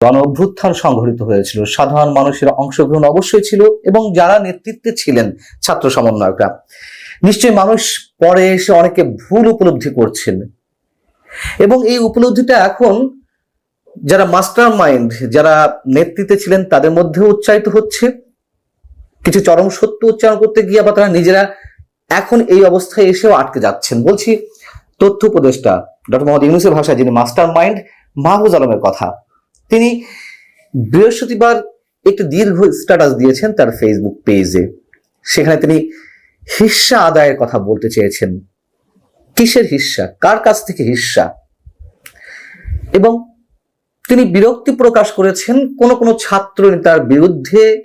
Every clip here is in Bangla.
গণ অভ্যুত্থান সংঘটিত হয়েছিল। সাধারণ মানুষের অংশগ্রহণ অবশ্যই ছিল এবং যারা নেতৃত্বে ছিলেন ছাত্র সমন্বয়করা। নিশ্চয়ই মানুষ পরে এসে অনেকে ভুল উপলব্ধি করছেন। এবং এই উপলব্ধিটা এখন যারা মাস্টার মাইন্ড যারা নেতৃত্বে ছিলেন তাদের মধ্যে উচ্চারিত হচ্ছে। কিছু চরম সত্য উচ্চারণ করতে গিয়ে আবার তারা নিজেরা এখন এই অবস্থায় এসেও আটকে যাচ্ছেন। বলছি তথ্য উপদেষ্টা ডক্টর মোহাম্মদ ইউনুসের ভাষায়, যিনি মাস্টার মাইন্ড মাহবুজ আলমের কথা। তিনি বৃহস্পতিবার একটি দীর্ঘ স্ট্যাটাস দিয়েছেন তার ফেসবুক পেজে সেখানে তিনি হিস্সা আদায়ের কথা বলতে চেয়েছেন। কিসের হিস্সা? কার কাছ থেকে হিস্সা? এবং তিনি বিরক্তি প্রকাশ করেছেন কোন কোন ছাত্র নেতার বিরুদ্ধে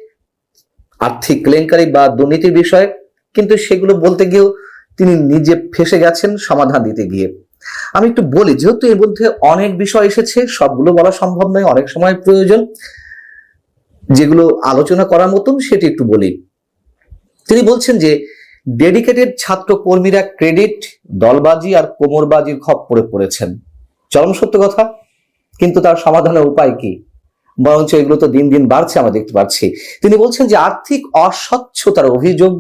আর্থিক কেলেঙ্কারি বা দুর্নীতির বিষয়ে, কিন্তু সেগুলো বলতে গিয়েও তিনি নিজে ফেসে গেছেন সমাধান দিতে গিয়ে। আমি একটু বলি, যেহেতু এর মধ্যে অনেক বিষয় এসেছে, সবগুলো বলা সম্ভব নয়, অনেক সময় প্রয়োজন। যেগুলো আলোচনা করার মতন, সেটি একটু বলি। তিনি বলছেন যে ডেডিকেটেড ছাত্র কর্মীরা ক্রেডিট দলবাজি আর কোমরবাজির খপ্পরে পড়েছেন। চরম সত্য কথা, কিন্তু তার সমাধানের উপায় কি? বরঞ্চ এগুলো তো দিন দিন বাড়ছে, আমরা দেখতে পাচ্ছি। তিনি বলছেন যে, আর্থিক অস্বচ্ছতার অভিযোগ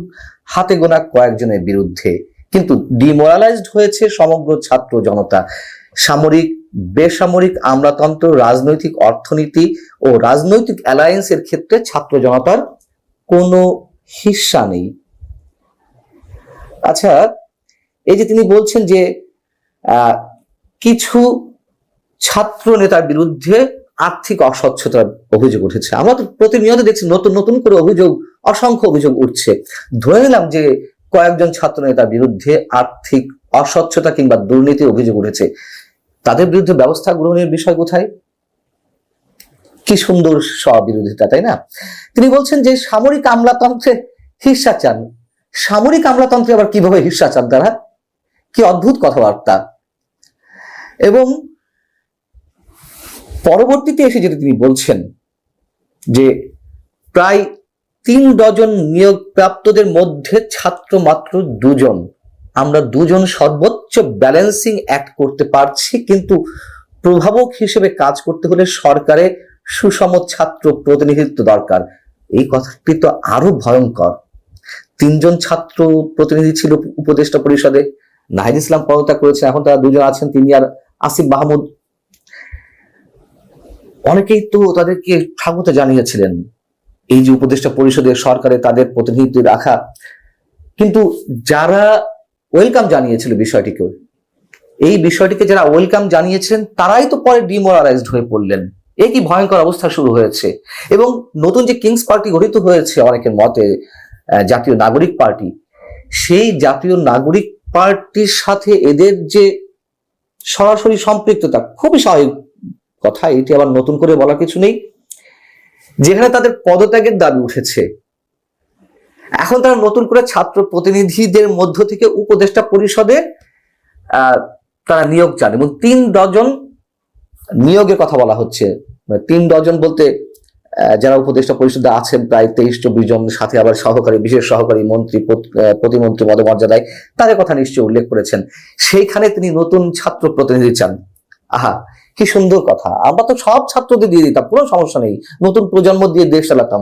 হাতে গোনা কয়েকজনের বিরুদ্ধে। কিন্তু ডিমোরালাইজড হয়েছে সমগ্র ছাত্র জনতা। সামরিক, বেসামরিক আমলাতন্ত্র, রাজনৈতিক অর্থনীতি ও রাজনৈতিক অ্যালায়েন্সের ক্ষেত্রে ছাত্র জনতার কোনো হিস্সা নেই। আচ্ছা এই যে তিনি বলছেন যে কিছু ছাত্র নেতার বিরুদ্ধে আর্থিক অস্বচ্ছতার অভিযোগ উঠেছে। আমরা তো প্রতিনিয়ত দেখছি নতুন নতুন করে অভিযোগ, অসংখ্য অভিযোগ উঠছে। ধরে নিলাম যে কয়েকজন ছাত্র নেতার বিরুদ্ধে আর্থিক অস্বচ্ছতা কিংবা দুর্নীতি অভিযোগ উঠেছে। তাদের বিরুদ্ধে ব্যবস্থা গ্রহণের বিষয় কোথায়? কি সুন্দর স্ববিরোধিতা, তাই না? তিনি বলছেন যে সামরিক আমলাতন্ত্রে হিস্সা চান। সামরিক আমলাতন্ত্রে আবার কীভাবে চান তারা? কি অদ্ভুত কথাবার্তা। এবং পরবর্তীতে এসে যেটা তিনি বলছেন যে প্রায় তিন ডজন নিয়োগপ্রাপ্তদের মধ্যে ছাত্র মাত্র দুজন। আমরা দুজন সর্বোচ্চ ব্যালেন্সিং অ্যাক্ট করতে পারছি, কিন্তু প্রভাবক হিসেবে কাজ করতে হলে সরকারে সুষম ছাত্র প্রতিনিধিত্ব দরকার। এই কথাটি তো আরও ভয়ঙ্কর। তিনজন ছাত্র প্রতিনিধি ছিল উপদেষ্টা পরিষদে, নাহিদ ইসলাম পদত্যাগ করেছেন, এখন তারা দুজন আছেন, তিনি আর আসিফ মাহমুদ। অনেকেই তো তাদেরকে স্বাগত জানিয়েছিলেন। এই যে উপদেষ্টা পরিষদে সরকারে তাদের প্রতিনিধিত্ব রাখা। কিন্তু যারা ওয়েলকাম জানিয়েছিল বিষয়টিকে এই বিষয়টিকে যারা ওয়েলকাম জানিয়েছেন তারাই তো পরে ডিমোরালাইজড হয়ে পড়লেন। এ কি ভয়ঙ্কর অবস্থা শুরু হয়েছে। এবং নতুন যে কিংস পার্টি গঠিত হয়েছে অনেকের মতে জাতীয় নাগরিক পার্টি, সেই জাতীয় নাগরিক পার্টির সাথে এদের যে সরাসরি সম্পৃক্ততা, খুবই স্বাভাবিক কথা। এটি আবার নতুন করে বলা কিছু নেই। যেখানে তাদের পদত্যাগের দাবি উঠেছে। এখন তারা নতুন করে ছাত্র প্রতিনিধিদের মধ্য থেকে উপদেষ্টা পরিষদে তারা নিয়োগ চান এবং তিন ডজন নিয়োগের কথা বলা হচ্ছে। মানে তিন ডজন বলতে যারা উপদেষ্টা পরিষদে আছেন, প্রায় তেইশ চব্বিশ জন সাথে আবার সহকারী, বিশেষ সহকারী মন্ত্রী প্রতিমন্ত্রী পদমর্যাদায় তাদের কথা নিশ্চয়ই উল্লেখ করেছেন। সেইখানে তিনি নতুন ছাত্র প্রতিনিধি চান। আহা কি সুন্দর কথা। আমরা তো সব ছাত্রদের দিয়ে দিতাম, কোনো সমস্যা নেই। নতুন প্রজন্ম দিয়ে দেশ চালাতাম।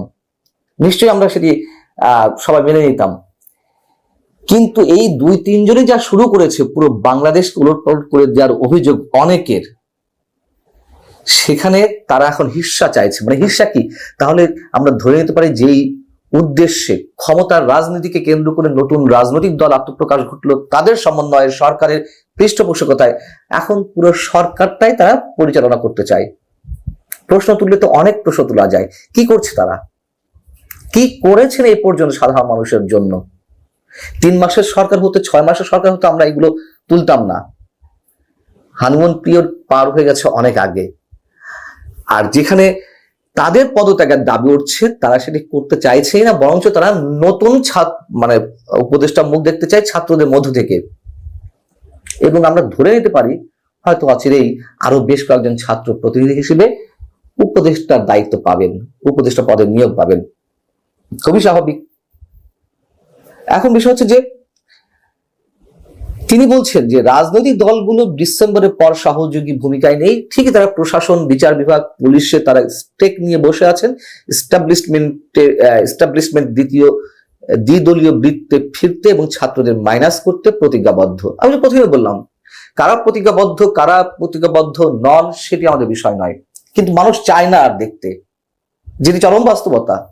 নিশ্চয়ই আমরা সেটি সবাই মেনে নিতাম। কিন্তু এই দুই, তিনজনই যা শুরু করেছে, পুরো বাংলাদেশ উলটপালট করে দেওয়ার অভিযোগ অনেকের। সেখানে তারা এখন হিস্সা চাইছে। মানে হিস্সা কি? তাহলে আমরা ধরে নিতে পারি যেই উদ্দেশ্যে ক্ষমতার রাজনীতিকে কেন্দ্র করে নতুন রাজনৈতিক দল আত্মপ্রকাশ ঘটলো, তাদের সমন্বয়ে সরকারের পৃষ্ঠপোষকতায়। এখন পুরো সরকারটাই তারা পরিচালনা করতে চায়। প্রশ্ন তুললে তো অনেক প্রশ্ন তোলা যায়। কি করছে তারা? কি করেছেন এই পর্যন্ত সাধারণ মানুষের জন্য? তিন মাসের সরকার হতে, ছয় মাসের সরকার হতে আমরা এগুলো তুলতাম না। হানুমান পিরিয়ড পার হয়ে গেছে অনেক আগে। আর যেখানে তাদের পদত্যাগের দাবি উঠছে, তারা সেটি করতে চাইছেই না, বরঞ্চ তারা নতুন ছাত্র মানে উপদেষ্টা মুখ দেখতে চায় ছাত্রদের মধ্য থেকে। এবং আমরা ধরে নিতে পারি, হয়তো অচিরেই আরও বেশ কয়েকজন ছাত্র প্রতিনিধি হিসেবে উপদেষ্টার দায়িত্ব পাবেন, উপদেষ্টা পদে নিয়োগ পাবেন। খুবই স্বাভাবিক। এখন বিষয় হচ্ছে যে, তিনি বলছেন যে রাজনৈতিক দলগুলো ডিসেম্বরের পর সহযোগী ভূমিকায় নেই। ঠিকই তারা প্রশাসন, বিচার বিভাগ, পুলিশে তারা স্টেক নিয়ে বসে আছেন। এস্টাবলিশমেন্টে এস্টাবলিশমেন্ট দ্বিতীয় দ্বিদলীয় বৃত্তে ফিরতে এবং ছাত্রদের মাইনাস করতে প্রতিজ্ঞাবদ্ধ। আমি প্রথমে বললাম, কারা প্রতিজ্ঞাবদ্ধ কারা প্রতিজ্ঞাবদ্ধ নন সেটি আমাদের বিষয় নয়। কিন্তু মানুষ চায় না আর দেখতে। যেটি চরম বাস্তবতা।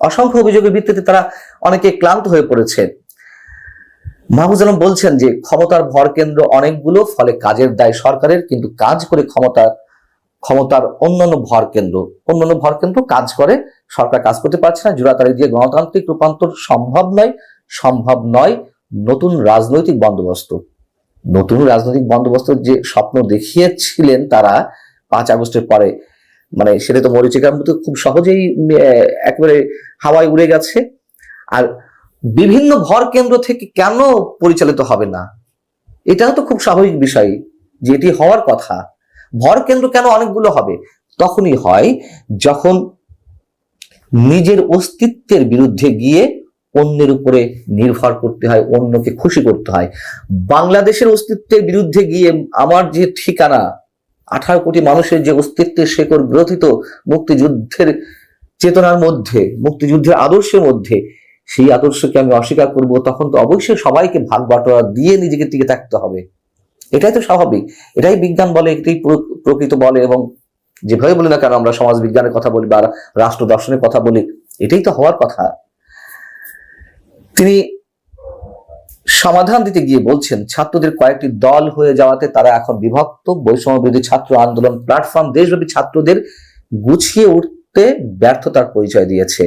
অসংখ্য অভিযোগের ভিত্তিতে তারা অনেকে ক্লান্ত হয়ে পড়েছে। মাহবুজ আলম বলছেন যে, ক্ষমতার ভর কেন্দ্র অনেকগুলো, ফলে কাজের দায় সরকারের, কিন্তু কাজ করে ক্ষমতার ক্ষমতার অন্যান্য ভর কেন্দ্র। অন্যান্য ভর কেন্দ্র কাজ করে, সরকার কাজ করতে পারছে না, জোড়াতাড়ি দিয়ে গণতান্ত্রিক রূপান্তর সম্ভব নয় সম্ভব নয় নতুন রাজনৈতিক বন্দোবস্ত। নতুন রাজনৈতিক বন্দোবস্ত যে স্বপ্ন দেখিয়েছিলেন তারা পাঁচ আগস্টের পরে মানে সেটা তো মরিচিকার মতো খুব সহজেই একেবারে হাওয়ায় উড়ে গেছে। আর বিভিন্ন ভর কেন্দ্র থেকে কেন পরিচালিত হবে না? এটাও তো খুব স্বাভাবিক বিষয় যে এটি হওয়ার কথা। ভর কেন্দ্র কেন অনেকগুলো হবে? তখনই হয় যখন নিজের অস্তিত্বের বিরুদ্ধে গিয়ে অন্যের উপরে নির্ভর করতে হয়, অন্যকে খুশি করতে হয়। বাংলাদেশের অস্তিত্বের বিরুদ্ধে গিয়ে আমার যে ঠিকানা, আঠারো কোটি মানুষের যে অস্তিত্বের শেকড় গ্রথিত মুক্তিযুদ্ধের চেতনার মধ্যে, মুক্তিযুদ্ধের আদর্শের মধ্যে, সেই আদর্শকে আমি অস্বীকার করব, তখন তো অবশ্যই সবাইকে ভাগ বাটোয়ারা দিয়ে নিজেকে টিকে থাকতে হবে। এটাই তো স্বাভাবিক। এটাই বিজ্ঞান বলে, এটাই প্রকৃত বলে এবং যেভাবে বলি না কেন, আমরা সমাজ বিজ্ঞানের কথা বলি বা রাষ্ট্র দর্শনের কথা বলি, এটাই তো হওয়ার কথা। তিনি সমাধান দিতে গিয়ে বলছেন, ছাত্রদের কয়েকটি দল হয়ে যাওয়াতে তারা এখন বিভক্ত। বৈষম্য বিরোধী ছাত্র আন্দোলন প্ল্যাটফর্ম দেশব্যাপী ছাত্রদের গুছিয়ে উঠতে ব্যর্থতার পরিচয় দিয়েছে।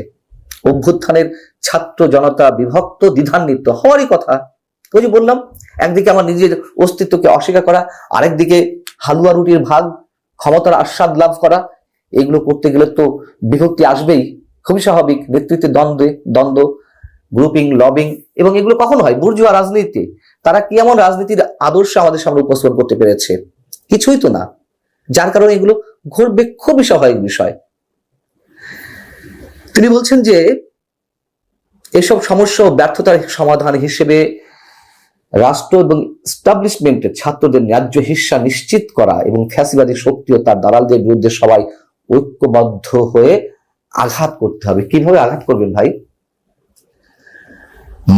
অভ্যুত্থানের ছাত্র জনতা বিভক্ত, দ্বিধান্বিত হওয়ারই কথা। ওই যে বললাম, একদিকে আমার নিজের অস্তিত্বকে অস্বীকার করা, আরেকদিকে হালুয়া রুটির ভাগ, ক্ষমতার আস্বাদ লাভ করা, এগুলো করতে গেলে তো বিভক্তি আসবেই। খুবই স্বাভাবিক নেতৃত্বে দ্বন্দ্বে, দ্বন্দ্ব গ্রুপিং লবিং এবং এগুলো কখন হয়, বুর্জুয়া রাজনীতি, তারা কি এমন রাজনীতির আদর্শ আমাদের সামনে উপস্থাপন করতে পেরেছে? কিছুই তো না। যার কারণে এগুলো ঘটবে খুবই স্বাভাবিক বিষয়। তিনি বলছেন যে, এসব সমস্যা ব্যর্থতার সমাধান হিসেবে রাষ্ট্র এবং স্টাবলিশমেন্টের ছাত্রদের ন্যায্য হিস্সা নিশ্চিত করা এবং ফ্যাসিবাদী শক্তি ও তার দালালদের বিরুদ্ধে সবাই ঐক্যবদ্ধ হয়ে আঘাত করতে হবে। কীভাবে আঘাত করবেন ভাই?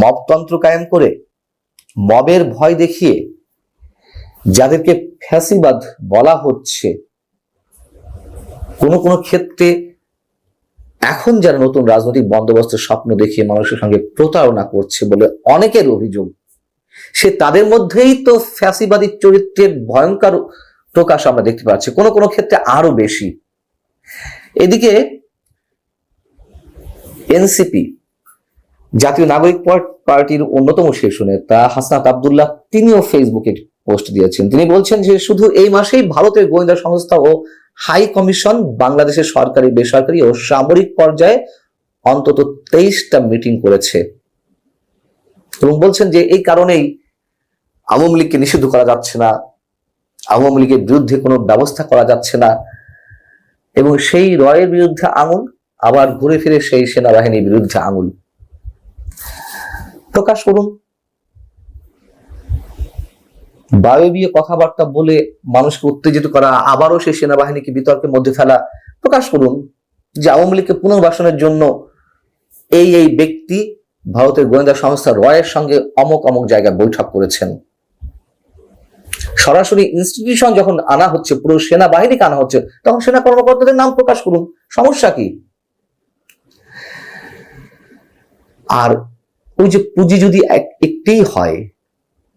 মবতন্ত্র কায়েম করে মবের ভয় দেখিয়ে যাদেরকে ফ্যাসিবাদ বলা হচ্ছে, কোনো কোনো ক্ষেত্রে এখন যারা নতুন রাজনৈতিক বন্দোবস্তের স্বপ্ন দেখিয়ে মানুষের সঙ্গে প্রতারণা করছে বলে অনেকের অভিযোগ। সে তাদের মধ্যেই তো ফ্যাসিবাদী চরিত্রের ভয়ঙ্কর প্রকাশ আমরা দেখতে পাচ্ছি, কোনো কোনো ক্ষেত্রে আরও বেশি। এদিকে এনসিপি, জাতীয় নাগরিক পার্টির অন্যতম শীর্ষ নেতা হাসনাত আবদুল্লাহ তিনিও ফেসবুকে পোস্ট দিয়েছেন। তিনি বলছেন যে শুধু এই মাসেই ভারতের গোয়েন্দা সংস্থা ও হাই কমিশন বাংলাদেশের সরকারি, বেসরকারি ও সামরিক পর্যায়ে অন্তত তেইশটা মিটিং করেছে। এবং বলছেন যে এই কারণেই আওয়ামী লীগকে নিষিদ্ধ করা যাচ্ছে না, আওয়ামী লীগের বিরুদ্ধে কোনো ব্যবস্থা করা যাচ্ছে না, এবং সেই রয়ের বিরুদ্ধে আঙুল, আবার ঘুরে ফিরে সেই সেনাবাহিনীর বিরুদ্ধে আঙুল। প্রকাশ করুন। বায়বীয় কথাবার্তা বলে মানুষকে উত্তেজিত করা, আবারও সেই সেনাবাহিনীকে বিতর্কের মধ্যে ফেলা, প্রকাশ করুন যে আওয়ামী লীগকে পুনর্বাসনের জন্য এই এই ব্যক্তি ভারতের গোয়েন্দা সংস্থা রয়ের সঙ্গে অমক অমক জায়গায় বৈঠক করেছেন। সরাসরি ইনস্টিটিউশন যখন আনা হচ্ছে, পুরো সেনাবাহিনীকে আনা হচ্ছে, তখন সেনা কর্মকর্তাদের নাম প্রকাশ করুন। সমস্যা কি? আর ওই যে পুঁজি যদি এক- একটিই হয়,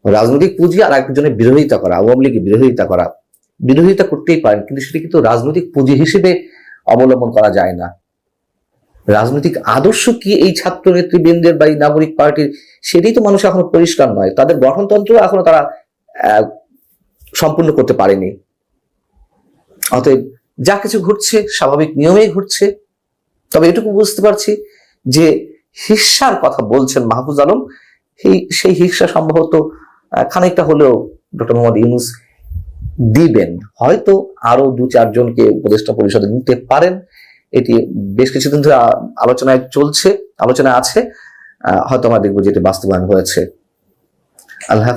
রাজনৈতিক পুঁজি আর একজনের বিরোধিতা করা, আওয়ামী লীগের বিরোধিতা করা, বিরোধিতা করতেই পারেন, কিন্তু সেটা কিন্তু রাজনৈতিক পুঁজি হিসেবে অবলম্বন করা যায় না। রাজনৈতিক আদর্শ কি এই ছাত্র নেতৃবৃন্দের বা এই নাগরিক পার্টির? সেটাই তো মানুষ এখনও পরিষ্কার নয়। তাদের গঠনতন্ত্র এখনও তারা সম্পূর্ণ করতে পারেনি। অতএব যা কিছু ঘটছে স্বাভাবিক নিয়মেই ঘটছে। তবে এটুকু বুঝতে পারছি যে হিস্সার কথা বলছেন মাহফুজ আলম। সেই হিস্সা সম্ভবত খানিকটা হলেও ডক্টর মোহাম্মদ ইউনুস দিবেন। হয়তো আরও দু চারজনকে উপদেষ্টা পরিষদে নিতে পারেন। এটি বেশ কিছুদিন ধরে আলোচনায় চলছে আলোচনা আছে। হয়তো আমরা দেখব যেটি বাস্তবায়ন হয়েছে। আল্লাহ